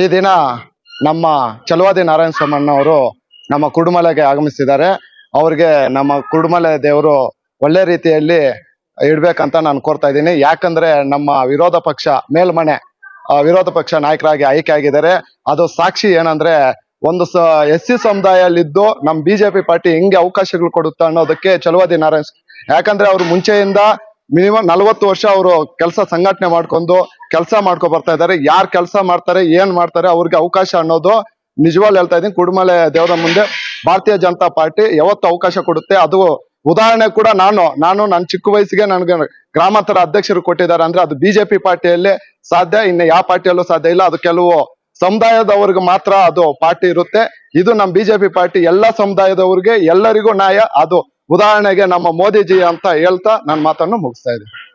ಈ ದಿನ ನಮ್ಮ ಚಲುವಾದಿ ನಾರಾಯಣ ಸ್ವಾಮಣ್ಣ ಅವರು ನಮ್ಮ ಕುಡುಮಲೆಗೆ ಆಗಮಿಸಿದ್ದಾರೆ. ಅವ್ರಿಗೆ ನಮ್ಮ ಕುಡುಮಲೆ ದೇವರು ಒಳ್ಳೆ ರೀತಿಯಲ್ಲಿ ಇಡ್ಬೇಕಂತ ನಾನು ಕೋರ್ತಾ ಇದ್ದೀನಿ. ಯಾಕಂದ್ರೆ ನಮ್ಮ ವಿರೋಧ ಪಕ್ಷ ಮೇಲ್ಮನೆ ವಿರೋಧ ಪಕ್ಷ ನಾಯಕರಾಗಿ ಆಯ್ಕೆ ಆಗಿದ್ದಾರೆ. ಅದು ಸಾಕ್ಷಿ ಏನಂದ್ರೆ ಒಂದು ಸ ಎಸ್ ಸಿ ಸಮುದಾಯದಲ್ಲಿದ್ದು ನಮ್ ಬಿಜೆಪಿ ಪಾರ್ಟಿ ಹೆಂಗೆ ಅವಕಾಶಗಳು ಕೊಡುತ್ತೆ ಅನ್ನೋದಕ್ಕೆ ಚಲುವಾದಿ ನಾರಾಯಣ ಯಾಕಂದ್ರೆ ಅವ್ರು ಮುಂಚೆಯಿಂದ ಮಿನಿಮಮ್ ನಲವತ್ತು ವರ್ಷ ಅವರು ಕೆಲಸ ಸಂಘಟನೆ ಮಾಡ್ಕೊಂಡು ಕೆಲಸ ಮಾಡ್ಕೊ ಬರ್ತಾ ಇದ್ದಾರೆ. ಯಾರ್ ಕೆಲಸ ಮಾಡ್ತಾರೆ, ಏನ್ ಮಾಡ್ತಾರೆ ಅವ್ರಿಗೆ ಅವಕಾಶ ಅನ್ನೋದು ನಿಜವಾಗ್ಲೂ ಹೇಳ್ತಾ ಇದೀನಿ ಕುಡುಮಲೆ ದೇವರ ಮುಂದೆ ಭಾರತೀಯ ಜನತಾ ಪಾರ್ಟಿ ಯಾವತ್ತು ಅವಕಾಶ ಕೊಡುತ್ತೆ. ಅದು ಉದಾಹರಣೆ ಕೂಡ ನಾನು. ನಾನು ನನ್ನ ಚಿಕ್ಕ ವಯಸ್ಸಿಗೆ ನನಗೆ ಗ್ರಾಮಾಂತರ ಅಧ್ಯಕ್ಷರು ಕೊಟ್ಟಿದ್ದಾರೆ ಅಂದ್ರೆ ಅದು ಬಿಜೆಪಿ ಪಾರ್ಟಿಯಲ್ಲಿ ಸಾಧ್ಯ. ಇನ್ನು ಯಾವ ಪಾರ್ಟಿಯಲ್ಲೂ ಸಾಧ್ಯ ಇಲ್ಲ. ಅದು ಕೆಲವು ಸಮುದಾಯದವ್ರಿಗೆ ಮಾತ್ರ ಅದು ಪಾರ್ಟಿ ಇರುತ್ತೆ. ಇದು ನಮ್ಮ ಬಿಜೆಪಿ ಪಾರ್ಟಿ. ಎಲ್ಲಾ ಸಮುದಾಯದವ್ರಿಗೆ ಎಲ್ಲರಿಗೂ ನ್ಯಾಯ. ಅದು ಉದಾಹರಣೆಗೆ ನಮ್ಮ ಮೋದಿಜಿ ಅಂತ ಹೇಳ್ತಾ ನನ್ನ ಮಾತನ್ನು ಮುಗಿಸ್ತಾ ಇದ್ದೀನಿ.